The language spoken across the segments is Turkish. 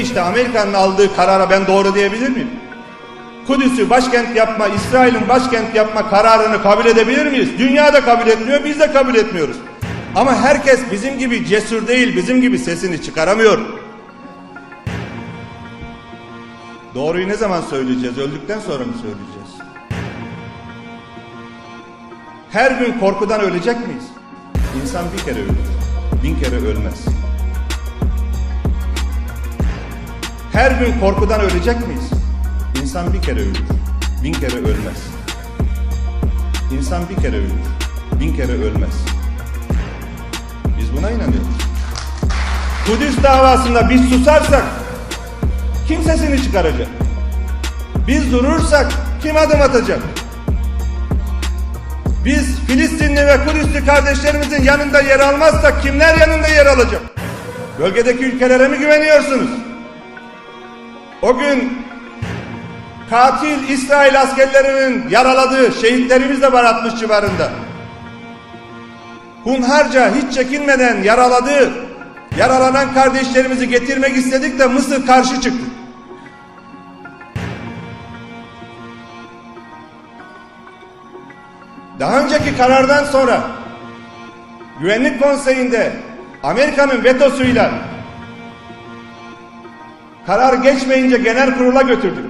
İşte Amerika'nın aldığı karara ben doğru diyebilir miyim? Kudüs'ü başkent yapma, İsrail'in başkent yapma kararını kabul edebilir miyiz? Dünya da kabul etmiyor, biz de kabul etmiyoruz. Ama herkes bizim gibi cesur değil, bizim gibi sesini çıkaramıyor. Doğruyu ne zaman söyleyeceğiz? Öldükten sonra mı söyleyeceğiz? Her gün korkudan ölecek miyiz? İnsan bir kere ölür, bin kere ölmez. Her gün korkudan ölecek miyiz? İnsan bir kere ölür, bin kere ölmez. İnsan bir kere ölür, bin kere ölmez. Biz buna inanıyoruz. Kudüs davasında biz susarsak kim sesini çıkaracak? Biz durursak kim adım atacak? Biz Filistinli ve Kudüslü kardeşlerimizin yanında yer almazsak kimler yanında yer alacak? Bölgedeki ülkelere mi güveniyorsunuz? O gün katil İsrail askerlerinin yaraladığı şehitlerimiz de var 60 civarında. Hunharca hiç çekinmeden yaraladığı, yaralanan kardeşlerimizi getirmek istedik de Mısır karşı çıktı. Daha önceki karardan sonra Güvenlik Konseyi'nde Amerika'nın vetosuyla karar geçmeyince genel kurula götürdük.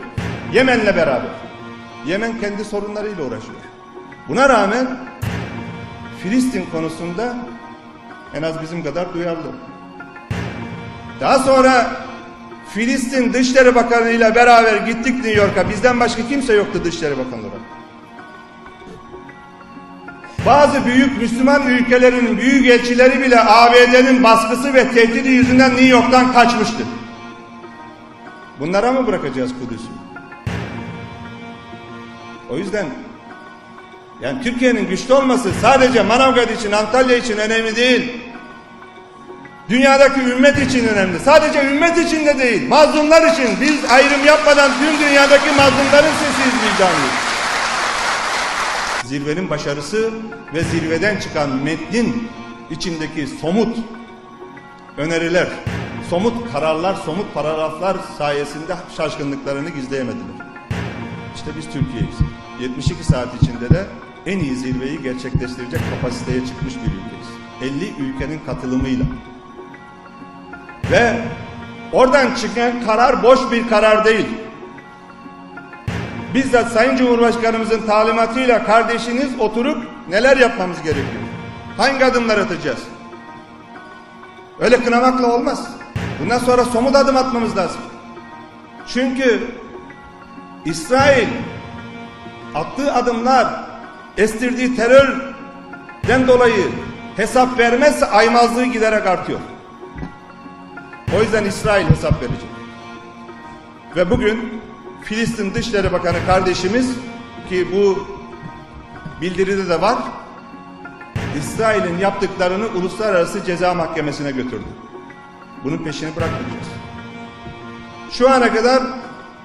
Yemen'le beraber. Yemen kendi sorunlarıyla uğraşıyor. Buna rağmen Filistin konusunda en az bizim kadar duyarlı. Daha sonra Filistin Dışişleri Bakanı ile beraber gittik New York'a. Bizden başka kimse yoktu Dışişleri Bakanı. Bazı büyük Müslüman ülkelerin büyük elçileri bile ABD'nin baskısı ve tehdidi yüzünden New York'tan kaçmıştı. Bunlara mı bırakacağız Kudüs'ü? O yüzden yani Türkiye'nin güçlü olması sadece Manavgat için, Antalya için önemli değil. Dünyadaki ümmet için önemli. Sadece ümmet için de değil. Mazlumlar için. Biz ayrım yapmadan tüm dünyadaki mazlumların sesiyiz vicdanlıyız. Zirvenin başarısı ve zirveden çıkan metnin içindeki somut öneriler, somut kararlar, somut paragraflar sayesinde şaşkınlıklarını gizleyemediler. İşte biz Türkiye'yiz. 72 saat içinde de en iyi zirveyi gerçekleştirecek kapasiteye çıkmış bir ülkeyiz. 50 ülkenin katılımıyla. Ve oradan çıkan karar boş bir karar değil. Bizzat Sayın Cumhurbaşkanımızın talimatıyla kardeşiniz oturup neler yapmamız gerekiyor? Hangi adımlar atacağız? Öyle kınamakla olmaz. Bundan sonra somut adım atmamız lazım. Çünkü İsrail attığı adımlar estirdiği terörden dolayı hesap vermezse aymazlığı giderek artıyor. O yüzden İsrail hesap verecek. Ve bugün Filistin Dışişleri Bakanı kardeşimiz ki bu bildiride de var. İsrail'in yaptıklarını Uluslararası Ceza Mahkemesi'ne götürdü. Bunun peşini bırakmayacağız. Şu ana kadar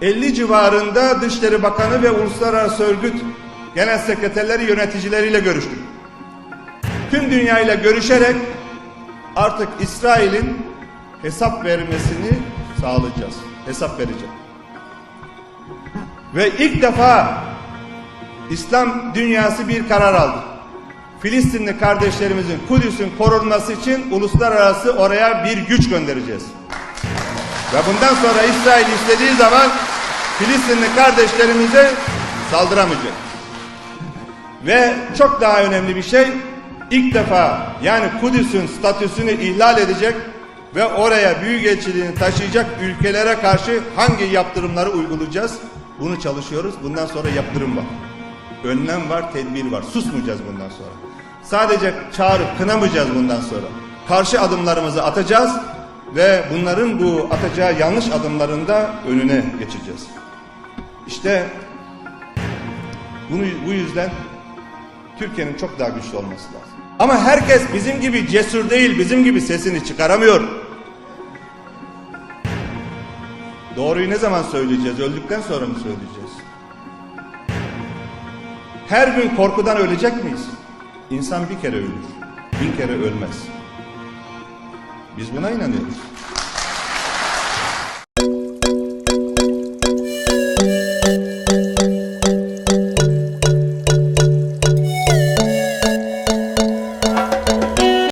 50 civarında Dışişleri Bakanı ve Uluslararası Örgüt Genel Sekreterleri yöneticileriyle görüştük. Tüm dünyayla görüşerek artık İsrail'in hesap vermesini sağlayacağız. Hesap verecek. Ve ilk defa İslam dünyası bir karar aldı. Filistinli kardeşlerimizin Kudüs'ün korunması için uluslararası oraya bir güç göndereceğiz. Ve bundan sonra İsrail istediği zaman Filistinli kardeşlerimize saldıramayacak. Ve çok daha önemli bir şey ilk defa yani Kudüs'ün statüsünü ihlal edecek ve oraya büyükelçiliğini taşıyacak ülkelere karşı hangi yaptırımları uygulayacağız? Bunu çalışıyoruz. Bundan sonra yaptırım var. Önlem var, tedbir var. Susmayacağız bundan sonra. Sadece çağırıp kınamayacağız bundan sonra. Karşı adımlarımızı atacağız ve bunların bu atacağı yanlış adımlarında önüne geçeceğiz. İşte bunu bu yüzden Türkiye'nin çok daha güçlü olması lazım. Ama herkes bizim gibi cesur değil, bizim gibi sesini çıkaramıyor. Doğruyu ne zaman söyleyeceğiz? Öldükten sonra mı söyleyeceğiz? Her gün korkudan ölecek miyiz? İnsan bir kere ölür, bin kere ölmez. Biz buna inanıyoruz.